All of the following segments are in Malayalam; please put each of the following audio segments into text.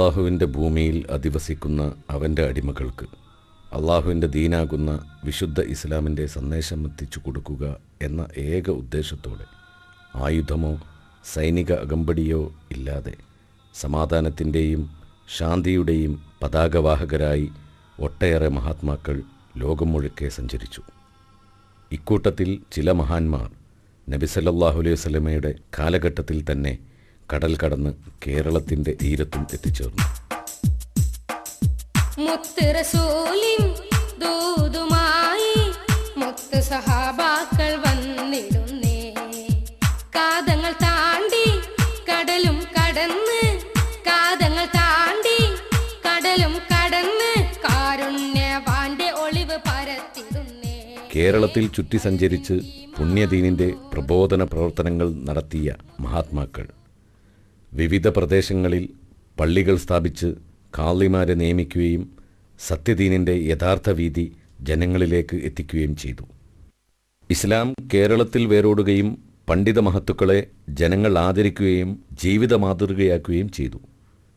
അള്ളാഹുവിന്റെ ഭൂമിയിൽ അധിവസിക്കുന്ന അവന്റെ അടിമകൾക്ക് അള്ളാഹുവിന്റെ ദീനാകുന്ന വിശുദ്ധ ഇസ്ലാമിന്റെ സന്ദേശം എത്തിച്ചു കൊടുക്കുക എന്ന ഏക ഉദ്ദേശത്തോടെ ആയുധമോ സൈനിക അകമ്പടിയോ ഇല്ലാതെ സമാധാനത്തിന്റെയും ശാന്തിയുടെയും പതാകവാഹകരായി ഒട്ടേറെ മഹാത്മാക്കൾ ലോകം മുഴുക്കെ സഞ്ചരിച്ചു. ഇക്കൂട്ടത്തിൽ ചില മഹാന്മാർ നബി സല്ലല്ലാഹു അലൈഹി കാലഘട്ടത്തിൽ തന്നെ കടൽ കടന്ന് കേരളത്തിന്റെ തീരത്തും എത്തിച്ചേർന്നു ദൂതുമായി മുത്ത് സഹാബാക്കൾ വന്നിടുന്നേ. കാതങ്ങൾ താണ്ടി കടലും കടന്ന് കാതങ്ങൾ താണ്ടി കടലും കടന്ന് കാരുണ്യവാന്റെ ഒളിവ് പരത്തിടുന്നേ. കേരളത്തിൽ ചുറ്റി സഞ്ചരിച്ച് പുണ്യദീനിന്റെ പ്രബോധന പ്രവർത്തനങ്ങൾ നടത്തിയ മഹാത്മാക്കൾ. വിവിധ പ്രദേശങ്ങളിൽ പള്ളികൾ സ്ഥാപിച്ച് കാളിമാരെ നിയമിക്കുകയും സത്യദീനിന്റെ യഥാർത്ഥ വീതി ജനങ്ങളിലേക്ക് എത്തിക്കുകയും ചെയ്തു. ഇസ്ലാം കേരളത്തിൽ വേരോടുകയും പണ്ഡിത മഹത്തുക്കളെ ജനങ്ങൾ ആദരിക്കുകയും ജീവിത മാതൃകയാക്കുകയും ചെയ്തു.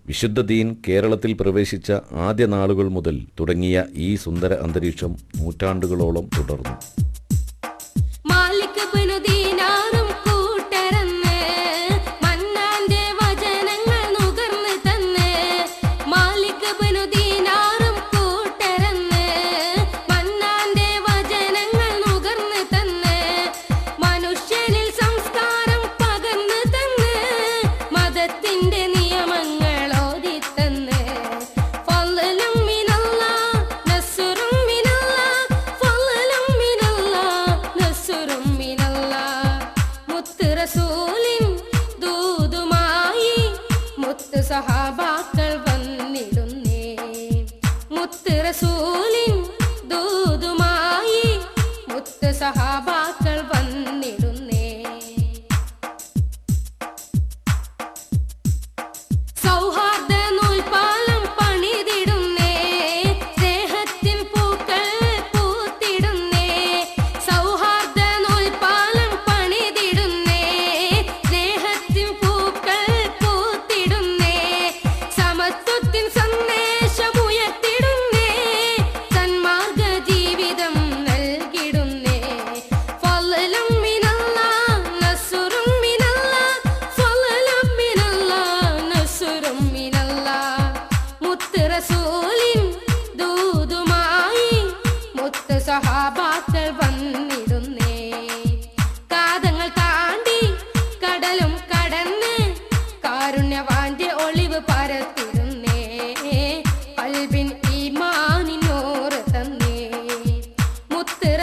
വിശുദ്ധ ദീൻ കേരളത്തിൽ പ്രവേശിച്ച ആദ്യ നാളുകൾ മുതൽ തുടങ്ങിയ ഈ സുന്ദര അന്തരീക്ഷം നൂറ്റാണ്ടുകളോളം തുടർന്നു. റസൂലിൻ ദൂതുമായി മുത്ത് സഹാബാക്കൾ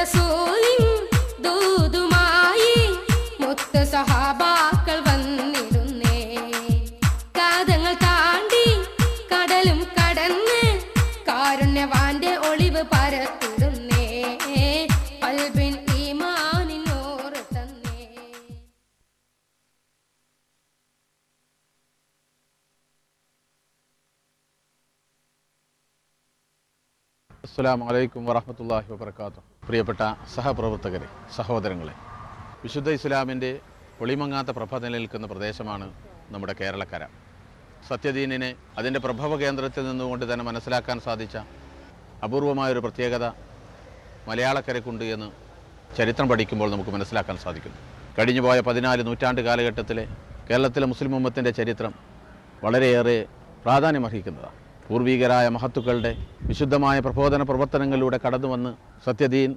മുത്ത് അസ്സാം വലൈക്കും വറഹമത്തല്ലാഹി വബർക്കാത്തു പ്രിയപ്പെട്ട സഹപ്രവർത്തകരെ സഹോദരങ്ങളെ വിശുദ്ധ ഇസ്ലാമിന്റെ ഒളിമങ്ങാത്ത പ്രഭ നിലനിൽക്കുന്ന പ്രദേശമാണ് നമ്മുടെ കേരളക്കര. സത്യദീനിനെ അതിന്റെ പ്രഭവ കേന്ദ്രത്തിൽ നിന്നുകൊണ്ട് തന്നെ മനസ്സിലാക്കാൻ സാധിച്ച അപൂർവമായൊരു പ്രത്യേകത മലയാളക്കരയ്ക്കുണ്ട് എന്ന് ചരിത്രം പഠിക്കുമ്പോൾ നമുക്ക് മനസ്സിലാക്കാൻ സാധിക്കുന്നു. കഴിഞ്ഞുപോയ പതിനാല് നൂറ്റാണ്ട് കാലഘട്ടത്തിലെ കേരളത്തിലെ മുസ്ലിം ഉമ്മത്തിന്റെ ചരിത്രം വളരെയേറെ പ്രാധാന്യമർഹിക്കുന്നതാണ്. പൂർവികരായ മഹത്തുക്കളുടെ വിശുദ്ധമായ പ്രബോധന പ്രവർത്തനങ്ങളിലൂടെ കടന്നുവന്ന് സത്യദീൻ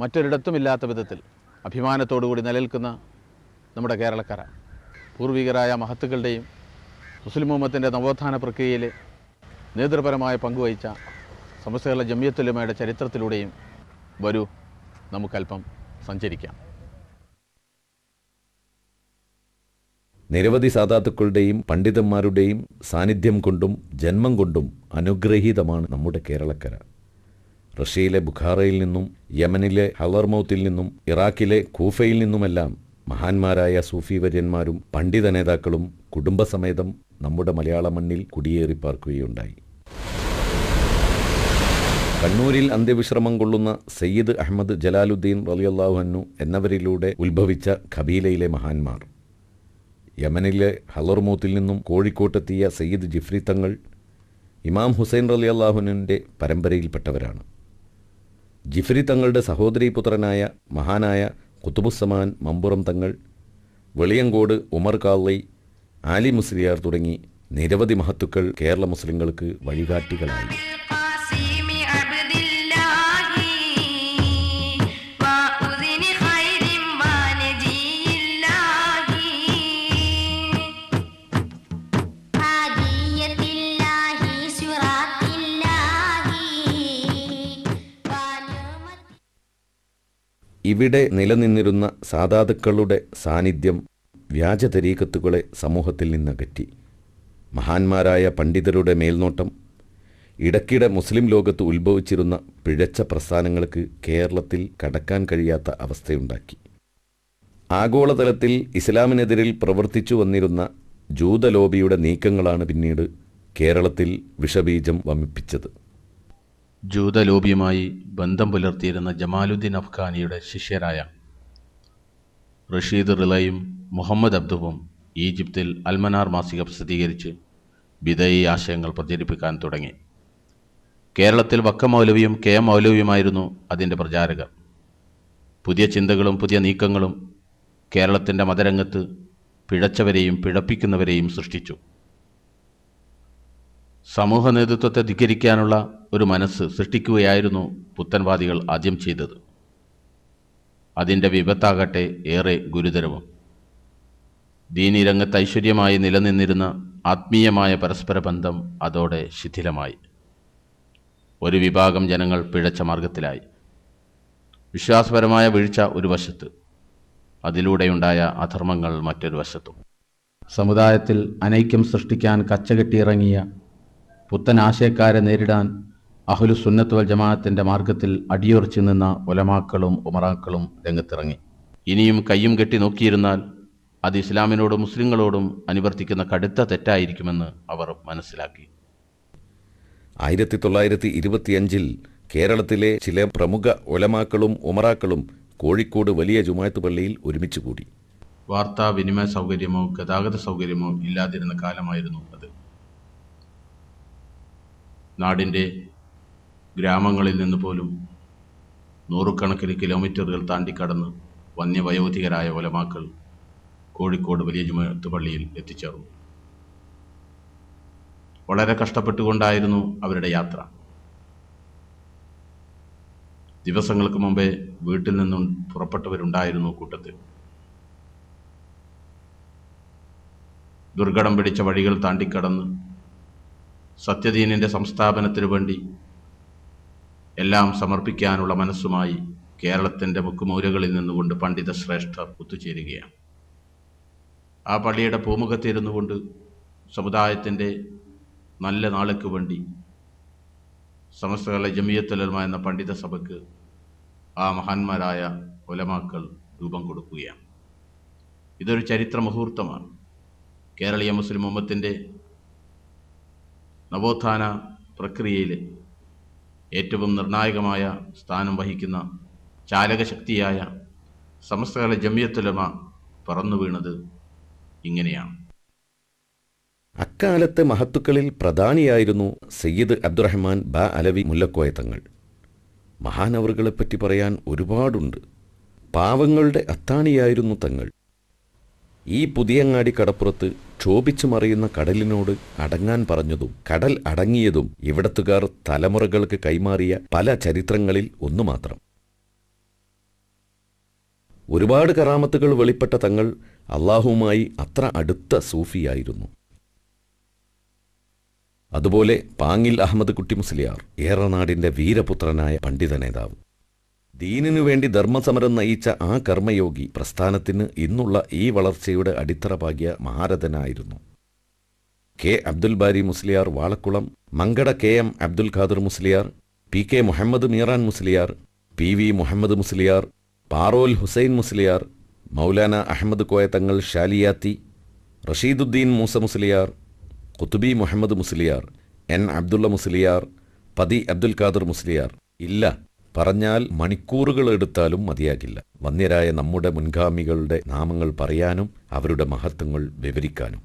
മറ്റൊരിടത്തുമില്ലാത്ത വിധത്തിൽ അഭിമാനത്തോടുകൂടി നിലനിൽക്കുന്ന നമ്മുടെ കേരളക്കാര. പൂർവികരായ മഹത്തുക്കളുടെയും മുസ്ലിം മുഹമ്മത്തിന്റെ നവോത്ഥാന പ്രക്രിയയിൽ നേതൃപരമായ പങ്കുവഹിച്ച സമസ്ത കേരള ജമിയത്തുലമയുടെ ചരിത്രത്തിലൂടെയും വരൂ നമുക്കല്പം സഞ്ചരിക്കാം. നിരവധി സാധാത്തുക്കളുടെയും പണ്ഡിതന്മാരുടെയും സാന്നിധ്യം കൊണ്ടും ജന്മം കൊണ്ടും അനുഗ്രഹീതമാണ് നമ്മുടെ കേരളക്കര. റഷ്യയിലെ ബുഖാറയിൽ നിന്നും യമനിലെ ഹലർമൗത്തിൽ നിന്നും ഇറാഖിലെ കൂഫയിൽ നിന്നുമെല്ലാം മഹാന്മാരായ സൂഫി വര്യന്മാരും പണ്ഡിത നേതാക്കളും കുടുംബസമേതം നമ്മുടെ മലയാള മണ്ണിൽ കുടിയേറി പാർക്കുകയുണ്ടായി. കണ്ണൂരിൽ അന്ത്യവിശ്രമം കൊള്ളുന്ന സയ്യിദ് അഹമ്മദ് ജലാലുദ്ദീൻ റലിയല്ലാഹു അന്നു എന്നവരിലൂടെ ഉത്ഭവിച്ച ഖബീലയിലെ മഹാന്മാർ. യമനിലെ ഹലർമൂത്തിൽ നിന്നും കോഴിക്കോട്ടെത്തിയ സയ്യിദ് ജിഫ്രി തങ്ങൾ ഇമാം ഹുസൈൻ റലി അള്ളാഹുനുവിന്റെ പരമ്പരയിൽപ്പെട്ടവരാണ്. ജിഫ്രി തങ്ങളുടെ സഹോദരി പുത്രനായ മഹാനായ കുത്തുബുസമാൻ മമ്പുറം തങ്ങൾ വെളിയങ്കോട് ഉമർ കാളി ആലി മുസ്ലിയാർ തുടങ്ങി നിരവധി മഹത്തുക്കൾ കേരള മുസ്ലിങ്ങൾക്ക് വഴികാട്ടികളായി. ഇവിടെ നിലനിന്നിരുന്ന സാധാതുക്കളുടെ സാന്നിധ്യം വ്യാജ തരീക്കത്തുകളെ സമൂഹത്തിൽ നിന്നകറ്റി. മഹാന്മാരായ പണ്ഡിതരുടെ മേൽനോട്ടം ഇടയ്ക്കിടെ മുസ്ലിം ലോകത്ത് ഉത്ഭവിച്ചിരുന്ന പിഴച്ച പ്രസ്ഥാനങ്ങൾക്ക് കേരളത്തിൽ കടക്കാൻ കഴിയാത്ത അവസ്ഥയുണ്ടാക്കി. ആഗോളതലത്തിൽ ഇസ്ലാമിനെതിരിൽ പ്രവർത്തിച്ചു വന്നിരുന്ന ജൂതലോബിയുടെ നീക്കങ്ങളാണ് പിന്നീട് കേരളത്തിൽ വിഷബീജം വമിപ്പിച്ചത്. ജൂതലോബിയുമായി ബന്ധം പുലർത്തിയിരുന്ന ജമാലുദ്ദീൻ അഫ്ഗാനിയുടെ ശിഷ്യരായ റഷീദ് റിലയും മുഹമ്മദ് അബ്ദുവും ഈജിപ്തിൽ അൽമനാർ മാസിക പ്രസിദ്ധീകരിച്ച് വിധേയി ആശയങ്ങൾ പ്രചരിപ്പിക്കാൻ തുടങ്ങി. കേരളത്തിൽ വക്ക മൗലവിയും കെ മൗലവിയുമായിരുന്നു അതിന്റെ പ്രചാരകർ. പുതിയ ചിന്തകളും പുതിയ നീക്കങ്ങളും കേരളത്തിന്റെ മതരംഗത്ത് പിഴച്ചവരെയും പിഴപ്പിക്കുന്നവരെയും സൃഷ്ടിച്ചു. സമൂഹ നേതൃത്വത്തെ ധിക്കരിക്കാനുള്ള ഒരു മനസ്സ് സൃഷ്ടിക്കുകയായിരുന്നു പുത്തൻവാദികൾ ആദ്യം ചെയ്തത്. അതിന്റെ വിപത്താകട്ടെ ഏറെ ഗുരുതരവും. ദീനി രംഗത്ത് ഐശ്വര്യമായി നിലനിന്നിരുന്ന ആത്മീയമായ പരസ്പര ബന്ധം അതോടെ ശിഥിലമായി. ഒരു വിഭാഗം ജനങ്ങൾ പിഴച്ച മാർഗത്തിലായി വിശ്വാസപരമായ വീഴ്ച ഒരു വശത്ത് അതിലൂടെയുണ്ടായ അധർമ്മങ്ങൾ മറ്റൊരു വശത്തും. സമുദായത്തിൽ അനൈക്യം സൃഷ്ടിക്കാൻ കച്ചകെട്ടിയിറങ്ങിയ പുത്തൻ ആശയക്കാരെ നേരിടാൻ അഹ്ലു സുന്നത്ത് വൽ ജമാഅത്തിന്റെ മാർഗത്തിൽ അടിയുറച്ചു നിന്ന ഒലമാക്കളും ഉമറാക്കളും രംഗത്തിറങ്ങി. ഇനിയും കയ്യും കെട്ടി നോക്കിയിരുന്നാൽ അത് ഇസ്ലാമിനോടും മുസ്ലിങ്ങളോടും അനുവർത്തിക്കുന്ന കടുത്ത തെറ്റായിരിക്കുമെന്ന് അവർ മനസ്സിലാക്കി. ആയിരത്തി തൊള്ളായിരത്തി ഇരുപത്തിയഞ്ചിൽ കേരളത്തിലെ ചില പ്രമുഖ ഒലമാക്കളും ഉമറാക്കളും കോഴിക്കോട് വലിയ ജുമായത്ത് പള്ളിയിൽ ഒരുമിച്ച് കൂടി. വാർത്താ വിനിമയ സൗകര്യമോ ഗതാഗത സൗകര്യമോ ഇല്ലാതിരുന്ന കാലമായിരുന്നു അത്. നാടിന്റെ ഗ്രാമങ്ങളിൽ നിന്ന് പോലും നൂറുകണക്കിന് കിലോമീറ്ററുകൾ താണ്ടിക്കടന്ന് വന്യവയോധികരായ ഒലമാക്കൾ കോഴിക്കോട് വലിയ ജുമത്ത് പള്ളിയിൽ എത്തിച്ചേർന്നു. വളരെ കഷ്ടപ്പെട്ടുകൊണ്ടായിരുന്നു അവരുടെ യാത്ര. ദിവസങ്ങൾക്ക് മുമ്പേ വീട്ടിൽ നിന്നും പുറപ്പെട്ടവരുണ്ടായിരുന്നു കൂട്ടത്തിൽ. ദുർഘടം പിടിച്ച വഴികൾ താണ്ടിക്കടന്ന് സത്യദീനിന്റെ സംസ്ഥാപനത്തിനു വേണ്ടി എല്ലാം സമർപ്പിക്കാനുള്ള മനസ്സുമായി കേരളത്തിന്റെ മുക്കുമൂലകളിൽ നിന്നുകൊണ്ട് പണ്ഡിത ശ്രേഷ്ഠർ ഒത്തുചേരുകയാണ്. ആ പള്ളിയുടെ പൂമുഖത്തിരുന്നു കൊണ്ട് സമുദായത്തിന്റെ നല്ല നാളേക്ക് വേണ്ടി സമസ്തകളെ ജമിയത്തുലമ എന്ന പണ്ഡിത സഭയ്ക്ക് ആ മഹാന്മാരായ ഒലമാക്കൾ രൂപം കൊടുക്കുകയാണ്. ഇതൊരു ചരിത്ര മുഹൂർത്തമാണ്. കേരളീയ മുസ്ലിം ഉമ്മത്തിന്റെ നവോത്ഥാന പ്രക്രിയയിൽ ഏറ്റവും നിർണായകമായ സ്ഥാനം വഹിക്കുന്ന ചാലകശക്തിയായ സമസ്തകാല ജമിയത്തുലമ പറന്നു വീണത് ഇങ്ങനെയാണ്. അക്കാലത്തെ മഹത്തുക്കളിൽ പ്രധാനിയായിരുന്നു സയ്യിദ് അബ്ദുറഹ്മാൻ ബ അലവി മുല്ലക്കോയ തങ്ങൾ. മഹാനവറുകളെപ്പറ്റി പറയാൻ ഒരുപാടുണ്ട്. പാവങ്ങളുടെ അത്താണിയായിരുന്നു തങ്ങൾ. ഈ പുതിയങ്ങാടി കടപ്പുറത്ത് ക്ഷോഭിച്ചു മറിയുന്ന കടലിനോട് അടങ്ങാൻ പറഞ്ഞതും കടൽ അടങ്ങിയതും ഇവിടത്തുകാർ തലമുറകൾക്ക് കൈമാറിയ പല ചരിത്രങ്ങളിൽ ഒന്നു മാത്രം. ഒരുപാട് കറാമത്തുകൾ വെളിപ്പെട്ട തങ്ങൾ അള്ളാഹുവുമായി അത്ര അടുത്ത സൂഫിയായിരുന്നു. അതുപോലെ പാങ്ങിൽ അഹമ്മദ് കുട്ടി മുസ്ലിയാർ ഏറനാടിന്റെ വീരപുത്രനായ പണ്ഡിത നേതാവ്. ദീനിനു വേണ്ടി ധർമ്മസമരം നയിച്ച ആ കർമ്മയോഗി പ്രസ്ഥാനത്തിന് ഇന്നുള്ള ഈ വളർച്ചയുടെ അടിത്തറ പാകിയ മഹാരഥനായിരുന്നു. K Abdul Bari Musliyar Valakkulam Mankada K M Abdul Khader Musliyar P K Muhammad Meeran Musliyar P V Muhammad Musliyar Parol Hussain Musliyar Maulana Ahmed Koya Thangal Shaliyathi Rasheeduddin Moosa Musliyar Kuthubi Muhammad Musliyar N Abdulla Musliyar Pathi Abdul Khader Musliyar. ഇല്ല. പറഞ്ഞാൽ മണിക്കൂറുകൾ എടുത്താലും മതിയാകില്ല. വന്യരായ നമ്മുടെ മുൻഗാമികളുടെ നാമങ്ങൾ പറയാനും അവരുടെ മഹത്വങ്ങൾ വിവരിക്കാനും.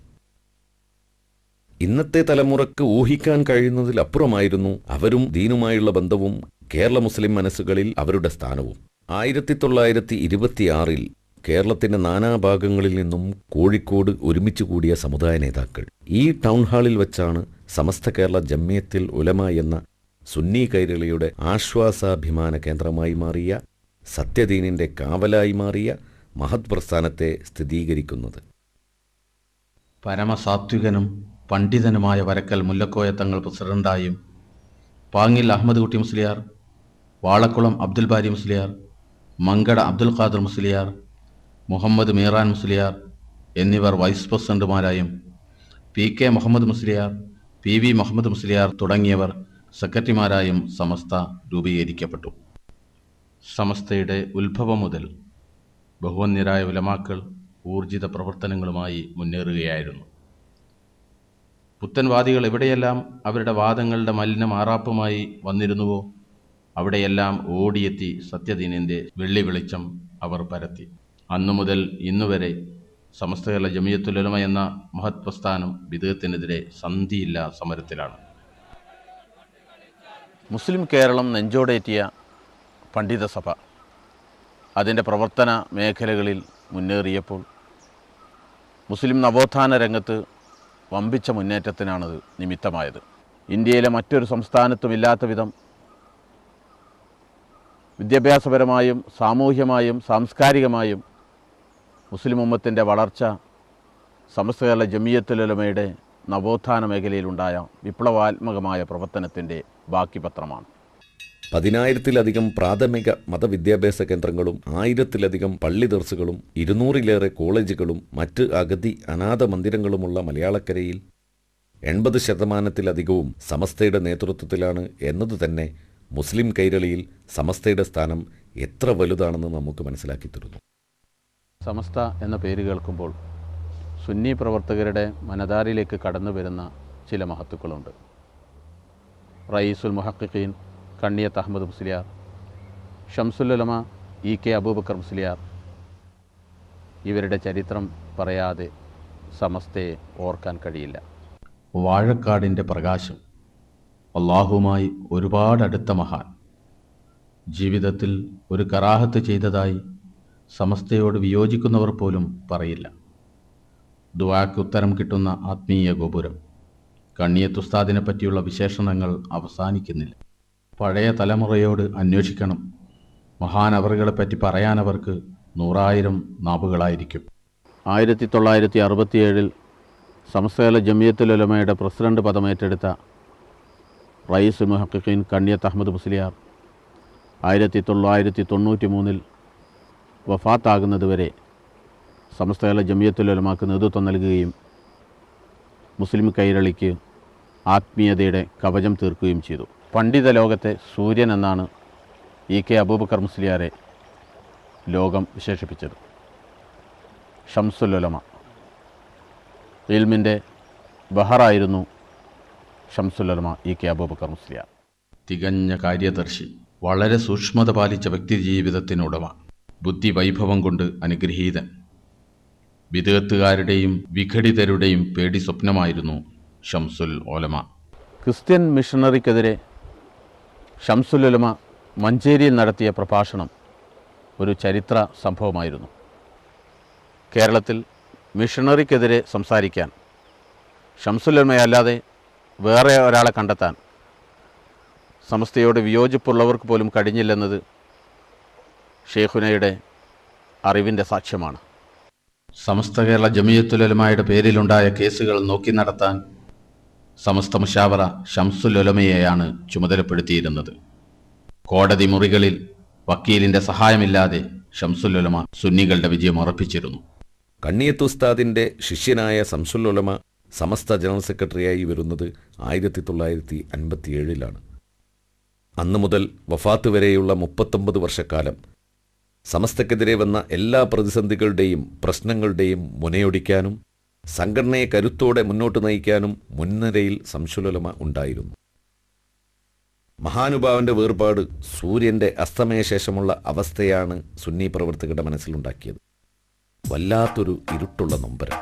ഇന്നത്തെ തലമുറയ്ക്ക് ഊഹിക്കാൻ കഴിയുന്നതിലപ്പുറമായിരുന്നു അവരും ദീനുമായുള്ള ബന്ധവും കേരള മുസ്ലിം മനസ്സുകളിൽ അവരുടെ സ്ഥാനവും. ആയിരത്തി തൊള്ളായിരത്തി ഇരുപത്തിയാറിൽ കേരളത്തിന്റെ നാനാഭാഗങ്ങളിൽ നിന്നും കോഴിക്കോട് ഒരുമിച്ച് കൂടിയ സമുദായ നേതാക്കൾ. ഈ ടൗൺ ഹാളിൽ വച്ചാണ് സമസ്ത കേരള ജമ്മിയത്തിൽ ഉലമ എന്ന സുന്നി കൈരളിയുടെ ആശ്വാസാഭിമാന കേന്ദ്രമായി മാറിയ സത്യദീനിന്റെ കാവലായി മാറിയ മഹത് പ്രസ്ഥാനത്തെ സ്ഥിരീകരിക്കുന്നത്. പരമസാത്വികനും പണ്ഡിതനുമായ വരക്കൽ മുല്ലക്കോയ തങ്ങൾ പ്രസിഡന്റായും പാങ്ങിൽ അഹമ്മദ് കുട്ടി മുസ്ലിയാർ വാളക്കുളം അബ്ദുൽ ബാരി മുസ്ലിയാർ മങ്കട അബ്ദുൽ ഖാദർ മുസ്ലിയാർ മുഹമ്മദ് മീറാൻ മുസ്ലിയാർ എന്നിവർ vice പ്രസിഡന്റുമാരായും P K Muhammad Musliyar P V Muhammad Musliyar തുടങ്ങിയവർ സെക്രട്ടറിമാരായും സമസ്ത രൂപീകരിക്കപ്പെട്ടു. സമസ്തയുടെ ഉത്ഭവം മുതൽ ബഹുവന്യരായ ഉലമാക്കൾ ഊർജിത പ്രവർത്തനങ്ങളുമായി മുന്നേറുകയായിരുന്നു. പുത്തൻവാദികൾ എവിടെയെല്ലാം അവരുടെ വാദങ്ങളുടെ മലിന മാറാപ്പുമായി വന്നിരുന്നുവോ അവിടെയെല്ലാം ഓടിയെത്തി സത്യദീനിന്റെ വെള്ളി വെളിച്ചം അവർ പരത്തി. അന്നു മുതൽ ഇന്നുവരെ സമസ്ത കേരള ജമിയത്തുലമ എന്ന മഹത്വസ്ഥാനം വിദേഹത്തിനെതിരെ സന്ധിയില്ല സമരത്തിലാണ്. മുസ്ലിം കേരളം നെഞ്ചോടേറ്റിയ പണ്ഡിതസഭ അതിന്റെ പ്രവർത്തന മേഖലകളിൽ മുന്നേറിയപ്പോൾ മുസ്ലിം നവോത്ഥാന രംഗത്ത് വമ്പിച്ച മുന്നേറ്റത്തിനാണത് നിമിത്തമായത്. ഇന്ത്യയിലെ മറ്റൊരു സംസ്ഥാനത്തും ഇല്ലാത്ത വിധം വിദ്യാഭ്യാസപരമായും സാമൂഹ്യമായും സാംസ്കാരികമായും മുസ്ലിം ഉമ്മത്തിന്റെ വളർച്ച സമസ്ത കേരള ജമിയത്തുലമയുടെ നവോത്ഥാന മേഖലയിലുണ്ടായ വിപ്ലവാത്മകമായ പ്രവർത്തനത്തിന്റെ ബാക്കി പത്രമാണ് പതിനായിരത്തിലധികം പ്രാഥമിക മതവിദ്യാഭ്യാസ കേന്ദ്രങ്ങളും ആയിരത്തിലധികം പള്ളി ദർസുകളും ഇരുന്നൂറിലേറെ കോളേജുകളും മറ്റ് അഗതി അനാഥ മന്ദിരങ്ങളുമുള്ള മലയാളക്കരയിൽ എൺപത് ശതമാനത്തിലധികവും സമസ്തയുടെ നേതൃത്വത്തിലാണ് എന്നതുതന്നെ മുസ്ലിം കൈരളിയിൽ സമസ്തയുടെ സ്ഥാനം എത്ര വലുതാണെന്ന് നമുക്ക് മനസ്സിലാക്കി തരുന്നു. സമസ്ത എന്ന പേര് കേൾക്കുമ്പോൾ സുന്നി പ്രവർത്തകരുടെ മനതാരിലേക്ക് കടന്നു വരുന്ന ചില മഹത്തുക്കളുണ്ട്. Raeesul Muhaqqiqeen Kanniyath Ahmed Musliyar Shamsul Ulama E K Aboobacker Musliyar. ഇവരുടെ ചരിത്രം പറയാതെ സമസ്തയെ ഓർക്കാൻ കഴിയില്ല. വാഴക്കാടിന്റെ പ്രകാശം അള്ളാഹുമായി ഒരുപാട് അടുത്ത മഹാൻ. ജീവിതത്തിൽ ഒരു കറാഹത്ത് ചെയ്തതായി സമസ്തയോട് വിയോജിക്കുന്നവർ പോലും പറയില്ല. ദുവാക്ക് ഉത്തരം കിട്ടുന്ന ആത്മീയ ഗോപുരം. കണ്ണിയത്തുസ്താദിനെ പറ്റിയുള്ള വിശേഷണങ്ങൾ അവസാനിക്കുന്നില്ല. പഴയ തലമുറയോട് അന്വേഷിക്കണം. മഹാനവറുകളെപ്പറ്റി പറയാനവർക്ക് നൂറായിരം നാവുകളായിരിക്കും. ആയിരത്തി തൊള്ളായിരത്തി അറുപത്തിയേഴിൽ സംസ്ഥാന ജമിയത്തുലമയുടെ പ്രസിഡന്റ് പദമേറ്റെടുത്ത റയീസ് മുഹക്കിൻ കണ്ണിയത്ത് അഹമ്മദ് മുസ്ലിയാർ ആയിരത്തി തൊള്ളായിരത്തി തൊണ്ണൂറ്റി മൂന്നിൽ വഫാത്താകുന്നതുവരെ സമസ്തകാല ജമിയത്തുലമാക്ക് നേതൃത്വം നൽകുകയും മുസ്ലിം കൈരളിക്ക് ആത്മീയതയുടെ കവചം തീർക്കുകയും ചെയ്തു. പണ്ഡിത ലോകത്തെ സൂര്യൻ എന്നാണ് ഇ കെ അബൂബക്കർ മുസ്ലിയാരെ ലോകം വിശേഷിപ്പിച്ചത്. ഷംസുലുലമ ഇൽമിന്റെ ബഹറായിരുന്നു ഷംസുലുലമ ഇ കെ അബൂബക്കർ മുസ്ലിയാർ. തികഞ്ഞ കാര്യദർശി വളരെ സൂക്ഷ്മത പാലിച്ച വ്യക്തി ജീവിതത്തിനുടമ ബുദ്ധി വൈഭവം കൊണ്ട് അനുഗ്രഹീതൻ. വിദേത്തുകാരുടെയും വിഘടിതരുടെയും പേടി സ്വപ്നമായിരുന്നു ഷംസുൽ ഓലമ ക്രിസ്ത്യൻ മിഷണറിക്കെതിരെ ഷംസുൽ ഒലമ മഞ്ചേരിയിൽ നടത്തിയ പ്രഭാഷണം ഒരു ചരിത്ര സംഭവമായിരുന്നു. കേരളത്തിൽ മിഷണറിക്കെതിരെ സംസാരിക്കാൻ ഷംസുൽ ഒലമയല്ലാതെ വേറെ ഒരാളെ കണ്ടെത്താൻ സമസ്തയോട് വിയോജിപ്പുള്ളവർക്ക് പോലും കഴിഞ്ഞില്ലെന്നത് ഷേഖുനയുടെ അറിവിന്റെ സാക്ഷ്യമാണ്. സമസ്ത കേരള ജമിയത്തുലമയുടെ പേരിലുണ്ടായ കേസുകൾ നോക്കി നടത്താൻ സമസ്ത മുഷാവറ ഷംസുലുലമയെയാണ് ചുമതലപ്പെടുത്തിയിരുന്നത്. കോടതി മുറികളിൽ വക്കീലിന്റെ സഹായമില്ലാതെ ഷംസുലുലമ സുന്നികളുടെ വിജയം ഉറപ്പിച്ചിരുന്നു. കണ്ണിയത്തുസ്താദിന്റെ ശിഷ്യനായ സംസുല്ലുലമ സമസ്ത ജനറൽ സെക്രട്ടറിയായി വരുന്നത് ആയിരത്തി തൊള്ളായിരത്തി അൻപത്തിയേഴിലാണ് അന്നു മുതൽ വഫാത്ത് വരെയുള്ള മുപ്പത്തൊമ്പത് വർഷക്കാലം സമസ്തക്കെതിരെ വന്ന എല്ലാ പ്രതിസന്ധികളുടെയും പ്രശ്നങ്ങളുടെയും മുനയൊടിക്കാനും സംഘടനയെ കരുത്തോടെ മുന്നോട്ട് നയിക്കാനും മുൻനിരയിൽ സംശുലമ ഉണ്ടായിരുന്നു. മഹാനുഭാവന്റെ വേർപാട് സൂര്യന്റെ അസ്തമയശേഷമുള്ള അവസ്ഥയാണ് സുന്നി പ്രവർത്തകരുടെ മനസ്സിലുണ്ടാക്കിയത് വല്ലാത്തൊരു ഇരുട്ടുള്ള നൊമ്പരം.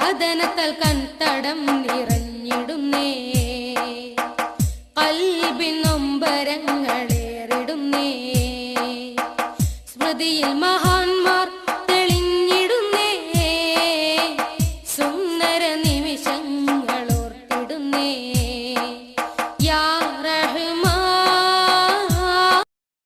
കഥനത്താൽ കൺതടം നിറഞ്ഞിടുന്നേ.